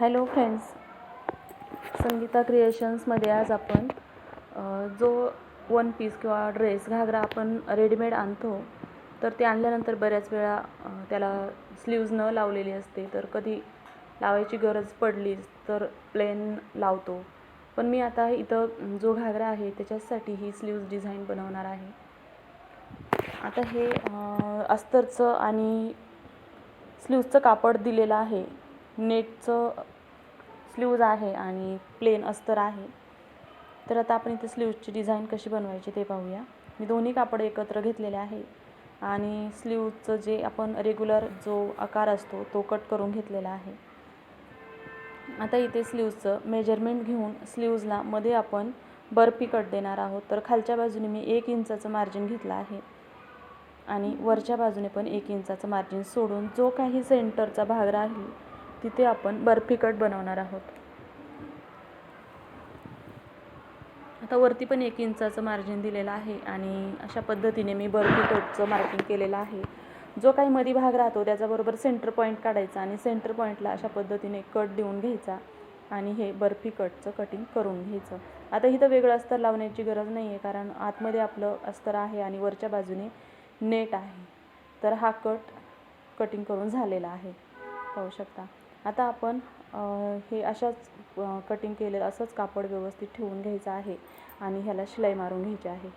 Hello friends Sangeeta क्रिएशन्समध्ये आज आपण जो वन पीस किंवा ड्रेस घागरा आपण रेडीमेड आणतो तर ते आणल्यानंतर बऱ्याच वेळा त्याला स्लीव्ज न लावलेली असते तर कधी लावायची गरज पडलीच तर प्लेन लावतो. पण मी आता इथं जो घागरा आहे त्याच्यासाठी ही स्लीव्ज डिझाईन बनवणार आहे. आता हे अस्तरचं आणि स्लीव्जचं कापड दिलेलं आहे. नेटचं स्लीव्ज आहे आणि प्लेन अस्तर आहे. तर आता आपण इथे स्लीव्जची डिझाईन कशी बनवायची ते पाहूया. मी दोन्ही कापड एकत्र घेतलेले आहे आणि स्लीव्जचं जे आपण रेग्युलर जो आकार असतो तो कट करून घेतलेला आहे. आता इथे स्लीव्जचं मेजरमेंट घेऊन स्लीव्जला मध्ये आपण बर्फी कट देणार आहोत. तर खालच्या बाजूने मी एक इंचाचं मार्जिन घेतलं आहे आणि वरच्या बाजूने पण एक इंचाचं मार्जिन सोडून जो काही सेंटरचा भाग राहील तिथे आपण बर्फी कट बनवणार आहोत. आता वरती पण एक इंचाचं मार्जिन दिलेलं आहे आणि अशा पद्धतीने मी बर्फी कटचं मार्किंग केलेलं आहे. जो काही मधी भाग राहतो त्याच्याबरोबर सेंटर पॉईंट काढायचा आणि सेंटर पॉईंटला अशा पद्धतीने कट देऊन घ्यायचा आणि हे बर्फी कटचं कटिंग करून घ्यायचं. आता इथं वेगळं अस्तर लावण्याची गरज नाही आहे कारण आतमध्ये आपलं अस्तर आहे आणि वरच्या बाजूने नेट आहे. तर हा कट कटिंग करून झालेला आहे. पाहू शकता. आता आपण हे अशाच कटिंग केलेलं असंच कापड व्यवस्थित ठेवून घ्यायचं आहे आणि ह्याला शिलाई मारून घ्यायची आहे.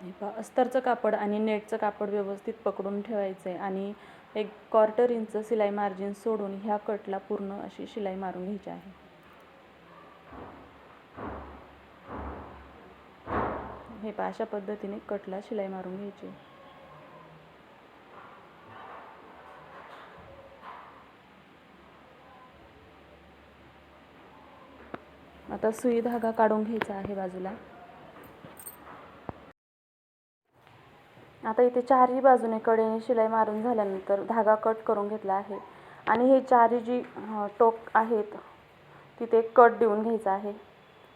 हे पहा अस्तरचं कापड आणि नेटचं कापड व्यवस्थित पकडून ठेवायचं आहे आणि एक क्वार्टर इंच शिलाई मार्जिन सोडून ह्या कटला पूर्ण अशी शिलाई मारून घ्यायची आहे. हे पहा अशा पद्धतीने कटला शिलाई मारून घ्यायची आता सुई धागा काढून घ्यायचा आहे बाजूला. आता इथे चारही बाजूने कडेने शिलाई मारून झाल्यानंतर धागा कट करून घेतला आहे. आणि हे चारही जी टोक आहेत तिथे कट देऊन घ्यायचा आहे.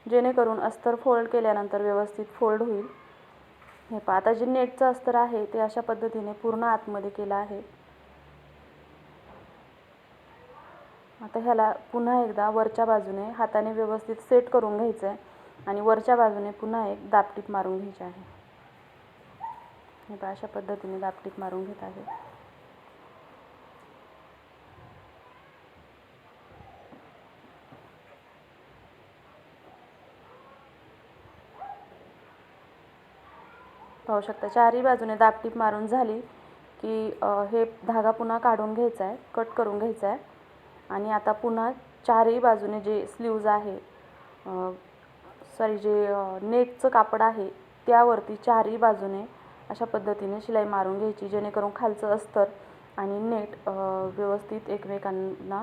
जेणेकरून अस्तर फोल्ड केल्यानंतर व्यवस्थित फोल्ड होईल. हे पहा आता जे नेटचं अस्तर आहे ते अशा पद्धतीने पूर्ण आतमध्ये केलं आहे. आता ह्याला पुन्हा एकदा वरच्या बाजूने हाताने व्यवस्थित सेट करून घ्यायचं आहे आणि वरच्या बाजूने पुन्हा एक दापटीप मारून घ्यायची आहे. हे पहा अशा पद्धतीने दापटीप मारून घेत आहे. पाहू शकता चारही बाजूने दापटीप मारून झाली की हे धागा पुन्हा काढून घ्यायचा आहे कट करून घ्यायचा आहे आणि आता पुन्हा चारही बाजूने जे स्लीव्ज आहे सॉरी जे नेटचं कापड आहे त्यावरती चारही बाजूने अशा पद्धतीने शिलाई मारून घ्यायची जेणेकरून खालचं अस्तर आणि नेट व्यवस्थित एकमेकांना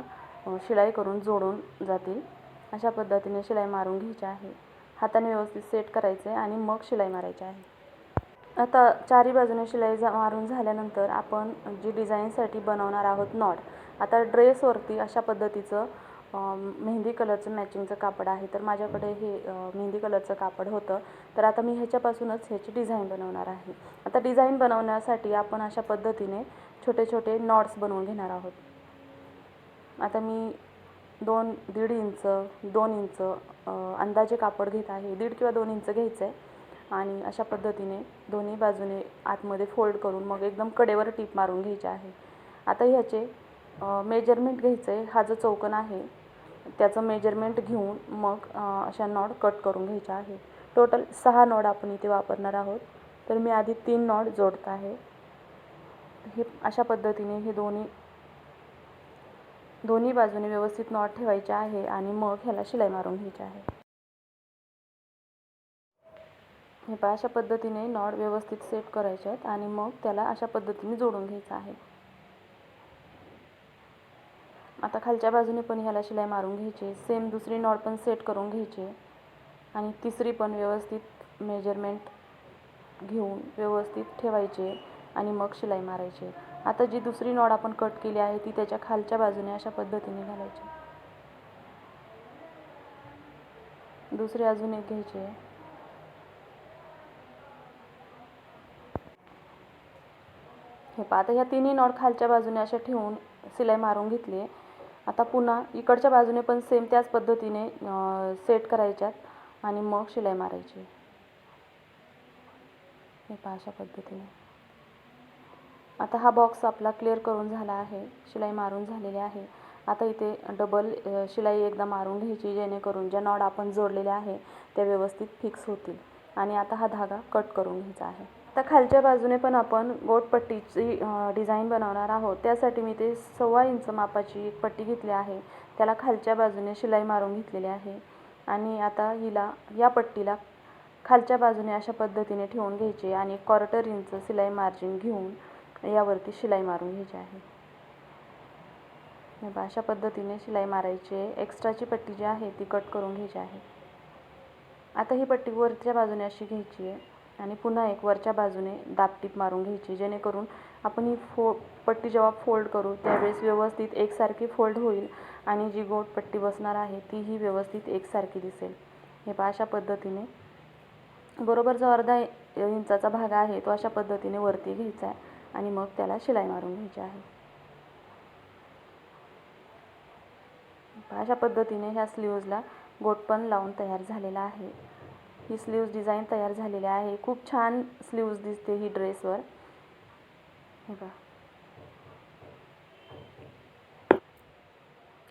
शिलाई करून जोडून जातील. अशा पद्धतीने शिलाई मारून घ्यायची आहे. हाताने व्यवस्थित सेट करायचे आणि मग शिलाई मारायची आहे. आता चारी बाजूने शिलाई जा मारून झाल्यानंतर आपण जी डिझाईनसाठी बनवणार आहोत नॉट आता ड्रेसवरती अशा पद्धतीचं मेहंदी कलरचं मॅचिंगचं कापड आहे. तर माझ्याकडे हे मेहंदी कलरचं कापड होतं. तर आता मी ह्याच्यापासूनच ह्याची डिझाईन बनवणार आहे. आता डिझाईन बनवण्यासाठी आपण अशा पद्धतीने छोटे छोटे नॉट्स बनवून घेणार आहोत. आता मी दोन दीड इंच दोन इंच अंदाजे कापड घेत आहे. दीड किंवा दोन इंच घ्यायचं आहे आणि अशा पद्धतीने दोन्ही बाजूने आतमध्ये फोल्ड करून मग एकदम कडेवर टीप मारून घ्यायची आहे. आता ह्याचे मेजरमेंट घ्यायचं आहे हा जो चौकन आहे त्याचं मेजरमेंट घेऊन मग अशा नॉड कट करून घ्यायच्या आहे टोटल सहा नॉड आपण इथे वापरणार आहोत. तर मी आधी तीन नॉड जोडत आहे. हे अशा पद्धतीने हे दोन्ही दोन्ही बाजूने व्यवस्थित नॉट ठेवायचे आहे आणि मग ह्याला शिलाई मारून घ्यायची आहे. हे पहा अशा पद्धतीने नॉड व्यवस्थित सेट करायचे आहेत आणि मग त्याला अशा पद्धतीने जोडून घ्यायचं आहे. आता खालच्या बाजूने पण ह्याला शिलाई मारून घ्यायची. सेम दुसरी नॉड पण सेट करून घ्यायची. आणि तिसरी पण व्यवस्थित मेजरमेंट घेऊन व्यवस्थित ठेवायचे आणि मग शिलाई मारायची. आता जी दुसरी नॉड आपण कट केली आहे ती त्याच्या खालच्या बाजूने अशा पद्धतीने घालायची. दुसरी अजून एक घ्यायची हे पहा आता ह्या तिन्ही नॉड खालच्या बाजूने अशा ठेवून शिलाई मारून घेतली आहे. आता पुन्हा इकडच्या बाजूने पण सेम त्याच पद्धतीने सेट करायच्यात आणि मग शिलाई मारायची. हे पहा अशा पद्धतीने. आता हा बॉक्स आपला क्लिअर करून झाला आहे. शिलाई मारून झालेली आहे. आता इथे डबल शिलाई एकदा मारून घ्यायची जेणेकरून ज्या नॉड आपण जोडलेल्या आहे त्या व्यवस्थित फिक्स होतील. आणि आता हा धागा कट करून घ्यायचा आहे. आता खालच्या बाजूने पण आपण गोटपट्टीची पट्टीची डिझाईन बनवणार आहोत. त्यासाठी मी ते सव्वा इंच मापाची एक पट्टी घेतली आहे. त्याला खालच्या बाजूने शिलाई मारून घेतलेली आहे. आणि आता हिला या पट्टीला खालच्या बाजूने अशा पद्धतीने ठेवून घ्यायची आणि क्वार्टर इंच शिलाई मार्जिन घेऊन यावरती शिलाई मारून घ्यायची आहे. अशा पद्धतीने शिलाई मारायची. आहे एक्स्ट्राची पट्टी जी आहे ती कट करून घ्यायची आहे. आता ही पट्टी वरच्या बाजूने अशी घ्यायची आहे. आणि पुन्हा एक वरच्या बाजूने दाबटीप मारून घ्यायची जेणेकरून आपण ही फो पट्टी जेव्हा फोल्ड करू त्यावेळेस व्यवस्थित एकसारखी फोल्ड होईल आणि जी गोट पट्टी बसणार आहे तीही व्यवस्थित एकसारखी दिसेल. हे पहा अशा पद्धतीने. बरोबर जो अर्धा इंचाचा भाग आहे तो अशा पद्धतीने वरती घ्यायचा आहे आणि मग त्याला शिलाई मारून घ्यायची आहे. अशा पद्धतीने ह्या स्लीव्जला गोटपण लावून तयार झालेला आहे. ही स्लीव्ज डिझाईन तयार झालेली आहे. खूप छान स्लीव्ज दिसते ही ड्रेसवर हे बघा.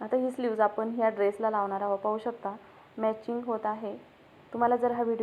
आता ही स्लीव्ज आपण ह्या ड्रेसला लावणार आहोत. पाहू शकता मॅचिंग होत आहे. तुम्हाला जर हा व्हिडिओ